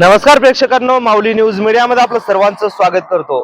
नमस्कार प्रेक्षकांनो माऊली न्यूज मीडियामध्ये आपलं सर्वांचं स्वागत करतो.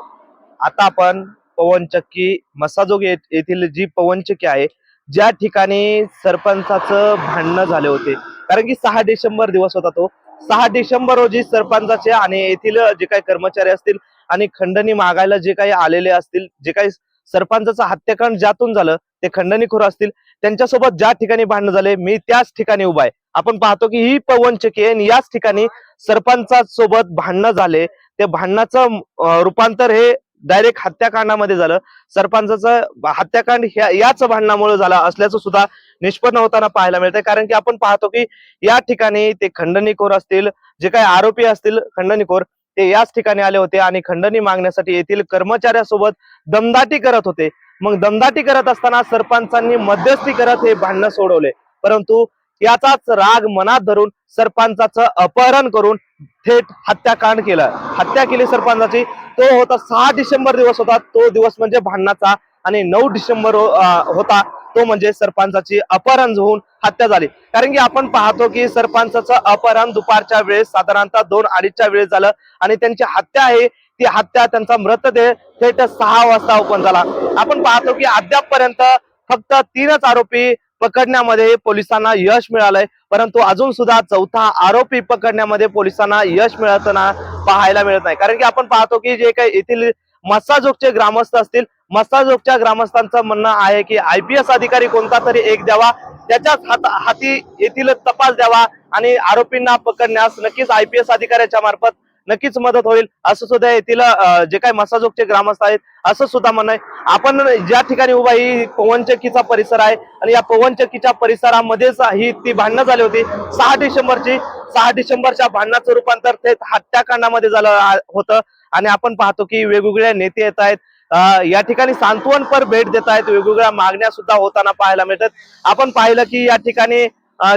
आता आपण पवनचक्की मसाजोग येथील जी पवनचक्की आहे ज्या ठिकाणी सरपंचाचं भांडणं झाले होते. कारण की सहा डिसेंबर दिवस होता तो. सहा डिसेंबर रोजी सरपंचाचे आणि येथील जे काही कर्मचारी असतील आणि खंडणी मागायला जे काही आलेले असतील जे काही सरपंचाचं हत्याकांड ज्यातून झालं ते खंडणीखोर असतील. त्यांच्यासोबत ज्या ठिकाणी भांडणं झाले मी त्याच ठिकाणी उभा आहे. आपण पाहतो की ही पवनचक्की आहे याच ठिकाणी सरपंचासोबत भांडणं झाले. ते भांडणाचं रूपांतर हे डायरेक्ट हत्याकांडामध्ये झालं. सरपंचाचं हत्याकांड याच भांडणामुळे झाला असल्याचं सुद्धा निष्पन्न होताना पाहायला मिळतंय. कारण की आपण पाहतो की या ठिकाणी ते खंडणीखोर असतील जे काही आरोपी असतील खंडणीखोर ते याच ठिकाणी आले होते आणि खंडणी मागण्यासाठी येथील कर्मचाऱ्यासोबत दमदाटी करत होते. मग दमदाटी करत असताना सरपंचांनी मध्यस्थी करत हे भांडणं सोडवले. परंतु याचाच राग मनात धरून सरपंचाचं अपहरण करून थेट हत्याकांड केलं. हत्या केली सरपंचाची. तो होता सहा डिसेंबर दिवस होता. तो दिवस म्हणजे भांडणाचा आणि नऊ डिसेंबर होता. तो म्हणजे सरपंचाची अपहरण होऊन हत्या झाली. कारण की आपण पाहतो की सरपंचाचं अपहरण दुपारच्या वेळेस साधारणतः दोन अडीचच्या वेळेस झालं. आणि त्यांची हत्या आहे. ती हत्या त्यांचा मृतदेह थेट सहा वाजता ओपन झाला. आपण पाहतो की अद्यापपर्यंत फक्त तीनच आरोपी पकडण्यामध्ये पोलिसांना यश मिळालंय. परंतु अजून सुद्धा चौथा आरोपी पकडण्यामध्ये पोलिसांना यश मिळताना पाहायला मिळत नाही. कारण की आपण पाहतो की जे काही येथील मस्साजोगचे ग्रामस्थ असतील मस्ताजोगच्या ग्रामस्थांचं म्हणणं आहे की आयपीएस अधिकारी कोणता तरी एक द्यावा त्याच्याच हात हाती येथील तपास द्यावा आणि आरोपींना पकडण्यास नक्कीच आयपीएस अधिकाऱ्याच्या मार्फत नक्कीच मदत होईल असं सुद्धा येथील जे काही मसाजोगचे ग्रामस्थ आहेत असं सुद्धा म्हणणं आहे. आपण ज्या ठिकाणी उभा ही पवनचक्कीचा परिसर आहे आणि या पवनचक्कीच्या परिसरामध्येच ही ती भांडणं झाली होती. सहा डिसेंबरची सहा डिसेंबरच्या भांडणाचं रूपांतर थेट हत्याकांडामध्ये झालं होतं. आणि आपण पाहतो की वेगवेगळे नेते येत आहेत या ठिकाणी सांत्वनपर भेट देत आहेत वेगवेगळ्या मागण्या सुद्धा होताना पाहायला मिळतात. आपण पाहिलं की या ठिकाणी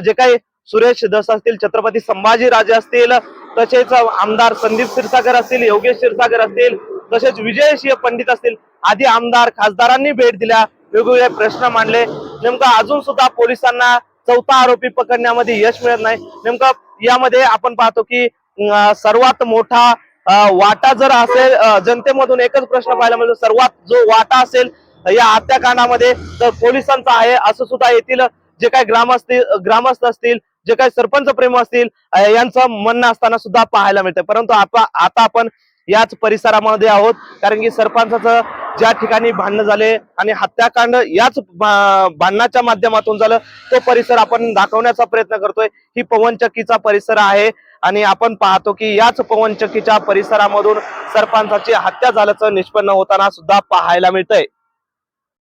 जे काही सुरेश दस असतील छत्रपती संभाजी राजे असतील तसेच आमदार संदीप क्षीरसागर असतील योगेश क्षीरसागर असतील तसेच विजय पंडित असतील आधी आमदार खासदारांनी भेट दिल्या. वेगवेगळे प्रश्न मांडले. नेमकं अजून सुद्धा पोलिसांना चौथा आरोपी पकडण्यामध्ये यश मिळत नाही. नेमकं यामध्ये आपण पाहतो की सर्वात मोठा वाटा जर असेल जनतेमधून एकच प्रश्न पाहायला मिळतो. सर्वात जो वाटा असेल या हत्याकांडामध्ये तर पोलिसांचा आहे असं सुद्धा येथील जे काही ग्रामस्थ ग्रामस्थ असतील जे काही सरपंच प्रेम असतील यांचं म्हणणं असताना सुद्धा पाहायला मिळतं परंतु आता आता आपण याच परिसरामध्ये आहोत कारण की सरपंचाचं ज्या ठिकाणी भांडण झाले आणि हत्याकांड याच भांडणाच्या माध्यमातून झालं तो परिसर आपण दाखवण्याचा प्रयत्न करतोय. ही पवनचक्कीचा परिसर आहे आणि आपण पाहतो की याच पवनचक्कीच्या परिसरामधून सरपंचाची हत्या झाल्याचं निष्पन्न होताना सुद्धा पाहायला मिळतंय.